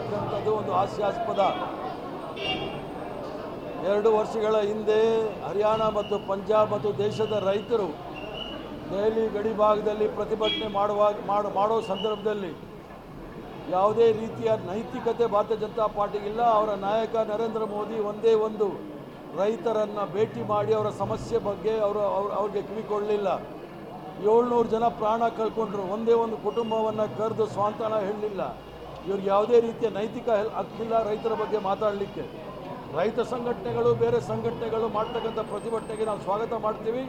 ಅಂತಕ್ಕಂಥದ್ದು ಒಂದು ಹಾಸ್ಯಾಸ್ಪದ. ಎರಡು ವರ್ಷಗಳ ಹಿಂದೆ ಹರಿಯಾಣ ಮತ್ತು ಪಂಜಾಬ್ ಮತ್ತು ದೇಶದ ರೈತರು ದೆಹಲಿ ಗಡಿ ಭಾಗದಲ್ಲಿ ಪ್ರತಿಭಟನೆ ಮಾಡುವಾಗ ಮಾಡು, ಮಾಡೋ ಸಂದರ್ಭದಲ್ಲಿ ಯಾವುದೇ ರೀತಿಯ ನೈತಿಕತೆ ಭಾರತೀಯ ಜನತಾ ಪಾರ್ಟಿಗಿಲ್ಲ ಅವರ ನಾಯಕ ನರೇಂದ್ರ ಮೋದಿ ಒಂದೇ ಒಂದು ರೈತರನ್ನು ಭೇಟಿ ಮಾಡಿ ಅವರ ಸಮಸ್ಯೆ ಬಗ್ಗೆ ಅವರು, ಅವ್ರ, ಅವ್ರಿಗೆ ಕಿವಿಕೊಳ್ಳಲಿಲ್ಲ ಏಳ್ನೂರು ಜನ ಪ್ರಾಣ ಕಳ್ಕೊಂಡ್ರು. ಒಂದೇ ಒಂದು ಕುಟುಂಬವನ್ನು ಕರೆದು ಸ್ವಾಂತನ ಹೇಳಲಿಲ್ಲ. ಇವ್ರಿಗೆ ಯಾವುದೇ ರೀತಿಯ ನೈತಿಕ ಹಕ್ಕಿಲ್ಲ ರೈತರ ಬಗ್ಗೆ ಮಾತಾಡಲಿಕ್ಕೆ. ರೈತ ಸಂಘಟನೆಗಳು, ಬೇರೆ ಸಂಘಟನೆಗಳು ಮಾಡ್ತಕ್ಕಂಥ ಪ್ರತಿಭಟನೆಗೆ ನಾವು ಸ್ವಾಗತ ಮಾಡ್ತೀವಿ.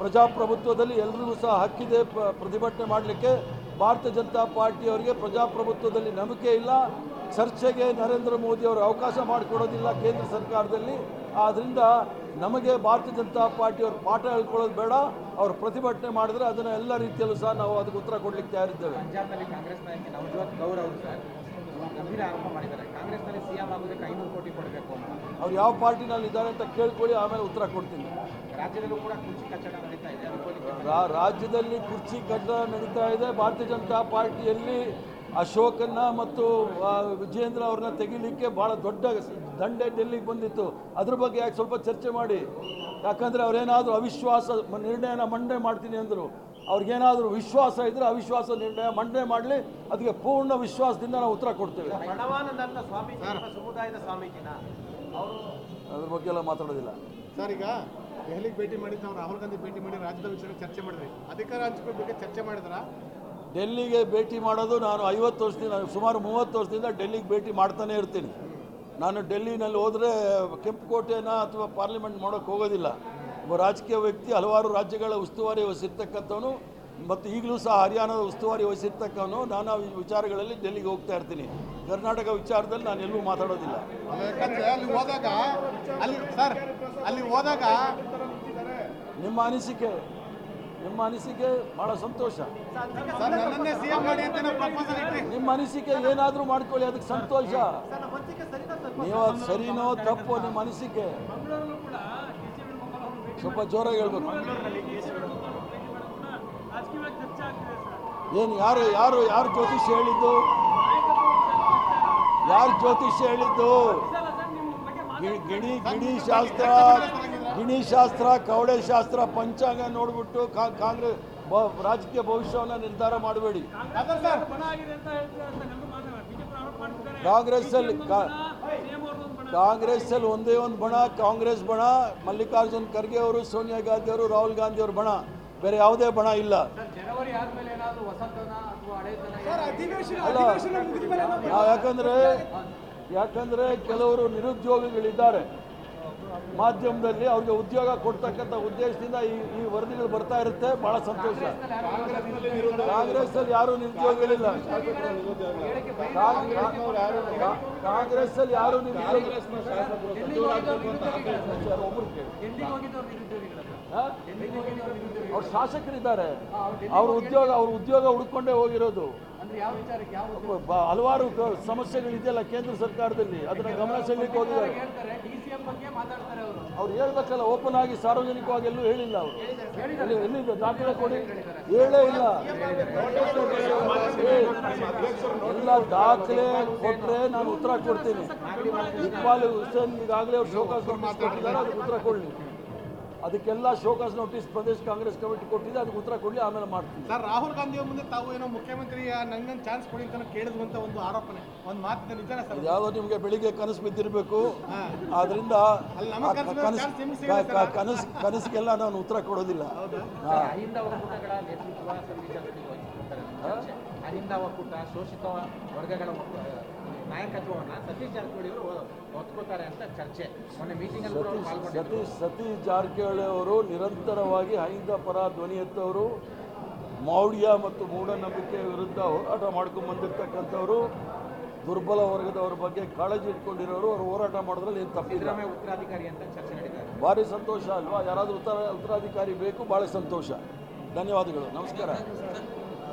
ಪ್ರಜಾಪ್ರಭುತ್ವದಲ್ಲಿ ಎಲ್ರಿಗೂ ಸಹ ಹಕ್ಕಿದೆ ಪ್ರತಿಭಟನೆ ಮಾಡಲಿಕ್ಕೆ. ಭಾರತೀಯ ಜನತಾ ಪಾರ್ಟಿಯವರಿಗೆ ಪ್ರಜಾಪ್ರಭುತ್ವದಲ್ಲಿ ನಂಬಿಕೆ ಇಲ್ಲ. ಚರ್ಚೆಗೆ ನರೇಂದ್ರ ಮೋದಿ ಅವರು ಅವಕಾಶ ಮಾಡಿಕೊಡೋದಿಲ್ಲ ಕೇಂದ್ರ ಸರ್ಕಾರದಲ್ಲಿ. ಆದ್ದರಿಂದ ನಮಗೆ ಭಾರತೀಯ ಜನತಾ ಪಾರ್ಟಿಯವರು ಪಾಠ ಹೇಳ್ಕೊಳ್ಳೋದು ಬೇಡ. ಅವರು ಪ್ರತಿಭಟನೆ ಮಾಡಿದ್ರೆ ಅದನ್ನು ಎಲ್ಲ ರೀತಿಯಲ್ಲೂ ಸಹ ನಾವು ಅದಕ್ಕೆ ಉತ್ತರ ಕೊಡಲಿಕ್ಕೆ ತಯಾರಿದ್ದೇವೆ. ಪಂಜಾಬ್ನಲ್ಲಿ ಕಾಂಗ್ರೆಸ್ ನಾಯಕ ನವಜೋತ್ ಕೌರ್ ಅವರು ಸರ್ ಗಂಭೀರ ಆರೋಪ ಮಾಡಿದ್ದಾರೆ. ಕಾಂಗ್ರೆಸ್ನಲ್ಲಿ ಸಿಎಂ ಆಗೋದಕ್ಕೆ ಐನೂರು ಕೋಟಿ ಕೊಡಬೇಕು ಅಂತ. ಅವ್ರು ಯಾವ ಪಾರ್ಟಿನಲ್ಲಿ ಇದ್ದಾರೆ ಅಂತ ಕೇಳ್ಕೊಳ್ಳಿ ಆಮೇಲೆ ಉತ್ತರ ಕೊಡ್ತೀನಿ. ರಾಜ್ಯದಲ್ಲೂ ಕೂಡ ಕುರ್ಚಿ ಕಚ್ಚಡ ನಡೀತಾ ಇದೆ ರಾಜ್ಯದಲ್ಲಿ ಕುರ್ಚಿ ಕಟ್ಟಡ ನಡೀತಾ ಇದೆ. ಭಾರತೀಯ ಜನತಾ ಪಾರ್ಟಿಯಲ್ಲಿ ಅಶೋಕನ್ನ ಮತ್ತು ವಿಜಯೇಂದ್ರ ವಿಜೇಂದ್ರ ಅವ್ರನ್ನ ತೆಗಿಲಿಕ್ಕೆ ಭಾಳ ದೊಡ್ಡ ದಂಡೆ ಡೆಲ್ಲಿಗೆ ಬಂದಿತ್ತು. ಅದ್ರ ಬಗ್ಗೆ ಯಾಕೆ ಸ್ವಲ್ಪ ಚರ್ಚೆ ಮಾಡಿ. ಯಾಕಂದ್ರೆ ಅವರೇನಾದರೂ ಅವಿಶ್ವಾಸ ನಿರ್ಣಯನ ಮಂಡನೆ ಮಾಡ್ತೀನಿ ಅಂದರು. ಅವ್ರಿಗೇನಾದರೂ ವಿಶ್ವಾಸ ಇದ್ರೆ ಅವಿಶ್ವಾಸ ನಿರ್ಣಯ ಮಂಡನೆ ಮಾಡಲಿ. ಅದಕ್ಕೆ ಪೂರ್ಣ ವಿಶ್ವಾಸದಿಂದ ನಾವು ಉತ್ತರ ಕೊಡ್ತೇವೆ. ಪ್ರಣವಾನಂದ ಅಂತ ಸ್ವಾಮೀಜಿ ನಿಮ್ಮ ಸಮುದಾಯದ ಸ್ವಾಮೀಜಿನ? ಅವರು ಅದ್ರ ಬಗ್ಗೆ ಎಲ್ಲ ಮಾತಾಡೋದಿಲ್ಲ. ಸರ್ ಈಗ ದೆಹಲಿಗೆ ಭೇಟಿ ಮಾಡಿದ್ರು ನಾವು ರಾಹುಲ್ ಗಾಂಧಿ ಭೇಟಿ ಮಾಡಿ ರಾಜ್ಯದ ವಿಷಯ ಚರ್ಚೆ ಮಾಡಿದ್ವಿ. ಅಧಿಕಾರ ಹಂಚಿಕೆ ಬಗ್ಗೆ ಚರ್ಚೆ ಮಾಡಿದ್ರ? ಡೆಲ್ಲಿಗೆ ಭೇಟಿ ಮಾಡೋದು ನಾನು ಐವತ್ತು ವರ್ಷದಿಂದ ಸುಮಾರು ಮೂವತ್ತು ವರ್ಷದಿಂದ ಡೆಲ್ಲಿಗೆ ಭೇಟಿ ಮಾಡ್ತಾನೆ ಇರ್ತೀನಿ. ನಾನು ಡೆಲ್ಲಿನಲ್ಲಿ ಹೋದರೆ ಕೆಂಪುಕೋಟೆನ ಅಥವಾ ಪಾರ್ಲಿಮೆಂಟ್ ಮಾಡೋಕ್ಕೆ ಹೋಗೋದಿಲ್ಲ. ಒಬ್ಬ ರಾಜಕೀಯ ವ್ಯಕ್ತಿ ಹಲವಾರು ರಾಜ್ಯಗಳ ಉಸ್ತುವಾರಿ ವಹಿಸಿರ್ತಕ್ಕಂಥವನು ಮತ್ತು ಈಗಲೂ ಸಹ ಹರಿಯಾಣದ ಉಸ್ತುವಾರಿ ವಹಿಸಿರ್ತಕ್ಕವನು ನಾನಾ ವಿಚಾರಗಳಲ್ಲಿ ಡೆಲ್ಲಿಗೆ ಹೋಗ್ತಾ ಇರ್ತೀನಿ. ಕರ್ನಾಟಕ ವಿಚಾರದಲ್ಲಿ ನಾನು ಎಲ್ಲೂ ಮಾತಾಡೋದಿಲ್ಲ. ಅಲ್ಲಿ ಹೋದಾಗ ಅಲ್ಲಿ ಸರ್ ಅಲ್ಲಿ ಹೋದಾಗ ನಿಮ್ಮ ಅನಿಸಿಕೆ? ನಿಮ್ಮ ಅನಿಸಿಕೆ ಬಹಳ ಸಂತೋಷ. ನಿಮ್ಮ ಅನಿಸಿಕೆ ಏನಾದರೂ ಮಾಡ್ಕೊಳ್ಳಿ ಅದಕ್ಕೆ ಸಂತೋಷ. ನೀವು ಅದು ಸರಿನೋ ತಪ್ಪೋ ನಿಮ್ಮ ಅನಿಸಿಕೆ. ಸ್ವಲ್ಪ ಜೋರಾಗಿ ಹೇಳ್ಬೇಕು. ಏನು ಯಾರು ಯಾರು ಯಾರು ಜ್ಯೋತಿಷ್ಯ ಹೇಳಿದ್ದು? ಯಾರು ಜ್ಯೋತಿಷ್ಯ ಹೇಳಿದ್ದು? ಗಿಣಿ ಗಿಣಿ ಶಾಸ್ತ್ರ. ಗಿಣಿ ಶಾಸ್ತ್ರ ಕವಡೆ ಶಾಸ್ತ್ರ ಪಂಚಾಂಗ ನೋಡ್ಬಿಟ್ಟು ಕಾ- ಕಾಂಗ್ರೆಸ್ ಬ- ರಾಜಕೀಯ ಭವಿಷ್ಯವನ್ನು ನಿರ್ಧಾರ ಮಾಡಬೇಡಿ. ಕಾಂಗ್ರೆಸ್ಸಲ್ಲಿ ಸರ್ ಕಾಂಗ್ರೆಸ್ ಅಲ್ಲಿ. ಕಾಂಗ್ರೆಸ್ ಅಲ್ಲಿ ಒಂದೇ ಒಂದು ಬಣ. ಕಾಂಗ್ರೆಸ್ ಬಣ ಮಲ್ಲಿಕಾರ್ಜುನ್ ಖರ್ಗೆ ಅವರು ಸೋನಿಯಾ ಗಾಂಧಿ ಅವರು ರಾಹುಲ್ ಗಾಂಧಿ ಅವರು ಬಣ. ಬೇರೆ ಯಾವುದೇ ಬಣ ಇಲ್ಲ. ಯಾಕಂದ್ರೆ ಯಾಕಂದ್ರೆ ಕೆಲವರು ನಿರುದ್ಯೋಗಿಗಳಿದ್ದಾರೆ. ಮಾಧ್ಯಮದಲ್ಲಿ ಅವ್ರಿಗೆ ಉದ್ಯೋಗ ಕೊಡ್ತಕ್ಕಂಥ ಉದ್ದೇಶದಿಂದ ಈ ಈ ವರದಿಗಳು ಬರ್ತಾ ಇರುತ್ತೆ. ಬಹಳ ಸಂತೋಷ. ಕಾಂಗ್ರೆಸ್ ಅಲ್ಲಿ ಯಾರು ನಿರುದ್ಯೋಗಿಗಳಿಲ್ಲ. ಕಾಂಗ್ರೆಸ್ ಅಲ್ಲಿ ಯಾರು? ಅವ್ರು ಶಾಸಕರಿದ್ದಾರೆ. ಅವ್ರ ಉದ್ಯೋಗ ಅವ್ರ ಉದ್ಯೋಗ ಹುಡ್ಕೊಂಡೇ ಹೋಗಿರೋದು. ಹಲವಾರು ಸಮಸ್ಯೆಗಳಿದೆಯಲ್ಲ ಕೇಂದ್ರ ಸರ್ಕಾರದಲ್ಲಿ. ಅದನ್ನ ಗಮನ ಸೆಳೆಯಲಿಕ್ಕೆ ಹೋಗಿದ್ದಾರೆ. ಹೇಳ್ತಾರೆ? ಡಿ ಬಗ್ಗೆ ಮಾತಾಡ್ತಾರೆ ಅವರು. ಅವ್ರು ಹೇಳ್ಬೇಕಲ್ಲ ಓಪನ್ ಆಗಿ ಸಾರ್ವಜನಿಕವಾಗಿ ಎಲ್ಲೂ ಹೇಳಿಲ್ಲ ಅವರು. ಎಲ್ಲಿ ದಾಖಲೆ ಕೊಡಿ? ಹೇಳೇ ಇಲ್ಲ. ಎಲ್ಲ ದಾಖಲೆ ಕೊಟ್ಟರೆ ನಾನು ಉತ್ತರ ಕೊಡ್ತೀನಿ. ಇಕ್ಬಾಲ್ ಹುಸೇನ್ ಈಗಾಗಲೇ ಅವ್ರು ಶೋಕಾಸ್ ಕೊಟ್ಟಿದ್ದಾರೆ ಅದಕ್ಕೆ ಉತ್ತರ ಕೊಡಲಿ. ಅದಕ್ಕೆಲ್ಲ ಶೋಕಾಸ್ ನೋಟಿಸ್ ಪ್ರದೇಶ ಕಾಂಗ್ರೆಸ್ ಕಮಿಟಿ ಕೊಟ್ಟಿದೆ ಅದಕ್ಕೆ ಉತ್ತರ ಕೊಡಲಿ ಆಮೇಲೆ ಮಾಡ್ತೀನಿ ಸರ್ ರಾಹುಲ್ ಗಾಂಧಿ ಮುಂದೆ ತಾವು ಏನೋ ಮುಖ್ಯಮಂತ್ರಿ ನಂಗನ್ ಚಾನ್ಸ್ ಕೊಡಿ ಅಂತ ಕೇಳಿದ್ವಂತ ಒಂದು ಆರೋಪನೆ ಒಂದು ಮಾತಿನ ನಿಜಾನ ಸರ್. ಯಾವ್ದೋ ನಿಮಗೆ ಬೆಳಿಗ್ಗೆ ಕನಸು ಬಿದ್ದಿರಬೇಕು. ಆದ್ರಿಂದ ಕನಸು ಕನಸಿಗೆಲ್ಲ ನಾನು ಉತ್ತರ ಕೊಡೋದಿಲ್ಲ. ನೇತೃತ್ವ ಶೋಷಿತ ವರ್ಗಗಳ ನಾಯಕತ್ವವನ್ನ ಸತೀಶ್ ಜಾರಕಿಹೊಳಿ ಅವರು ಒತ್ಕೋತಾರೆ ಅಂತ ಚರ್ಚೆ. ಮೊನ್ನೆ ಮೀಟಿಂಗ್ ಅಲ್ಲಿ ಕೂಡ ಅವ್ರು ಸತೀಶ್ ಪಾಲ್ಗೊಂಡಿದ್ರು. ಸತೀಶ್ ಸತೀಶ್ ಜಾರಕಿಹೊಳಿ ಅವರು ನಿರಂತರವಾಗಿ ಅಹಿಂದ ಪರ ಧ್ವನಿ ಎತ್ತವರು. ಮೌಢ್ಯ ಮತ್ತು ಮೂಢನಂಬಿಕೆ ವಿರುದ್ಧ ಹೋರಾಟ ಮಾಡ್ಕೊಂಡು ಬಂದಿರತಕ್ಕಂಥವ್ರು. ದುರ್ಬಲ ವರ್ಗದವರ ಬಗ್ಗೆ ಕಾಳಜಿ ಇಟ್ಕೊಂಡಿರೋರು. ಅವರು ಹೋರಾಟ ಮಾಡೋದ್ರಲ್ಲಿ ಏನು ತಪ್ಪಿಲ್ಲ. ಸಿದ್ದರಾಮಯ್ಯ ಉತ್ತರಾಧಿಕಾರಿ ಅಂತ ಚರ್ಚೆ ನಡೀತಾರೆ ಭಾರಿ ಸಂತೋಷ ಅಲ್ವಾ? ಯಾರಾದರೂ ಉತ್ತರ ಉತ್ತರಾಧಿಕಾರಿ ಬೇಕು ಭಾಳ ಸಂತೋಷ. ಧನ್ಯವಾದಗಳು. ನಮಸ್ಕಾರ.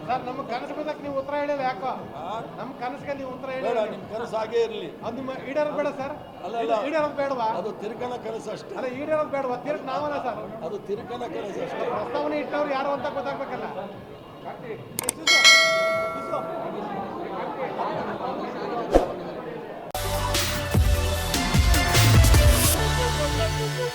ಸರ್ ನಮ್ಮ ಕನಸು ಬಿದ್ದಕ್ಕೆ ನೀವು ಉತ್ತರ ಹೇಳಿಲ್ಲ ಯಾಕೋ? ನಮ್ಮ ಕನಸಿಗೆ ನೀವು ಉತ್ತರ ಬೇಡ ಹೇಳಿಲ್ಲ ನಿಮ್ಮ ಕನಸು ಹಾಗೇ ಇರಲಿ. ಅದು ನಿಮ್ಮ ಈಡೇರೋದು ಬೇಡ ಸರ್. ಅಲ್ಲ, ಅಲ್ಲ. ಈಡೇರೋದು ಬೇಡವಾ? ಅದು ತಿರುಕನ ಕನಸು ಅಷ್ಟೇ. ಅಲ್ಲ ಈಡೇರೋದು ಬೇಡವಾ? ತೀರ್ಕ್ ನಾವಲ್ಲ ಸರ್. ಅದು ತಿರುಕನ ಕನಸು ಅಷ್ಟೇ. ಪ್ರಸ್ತಾವನೆ ಇಟ್ಟವ್ರು ಯಾರು ಅಂತ ಗೊತ್ತಾಗ್ಬೇಕಲ್ಲ.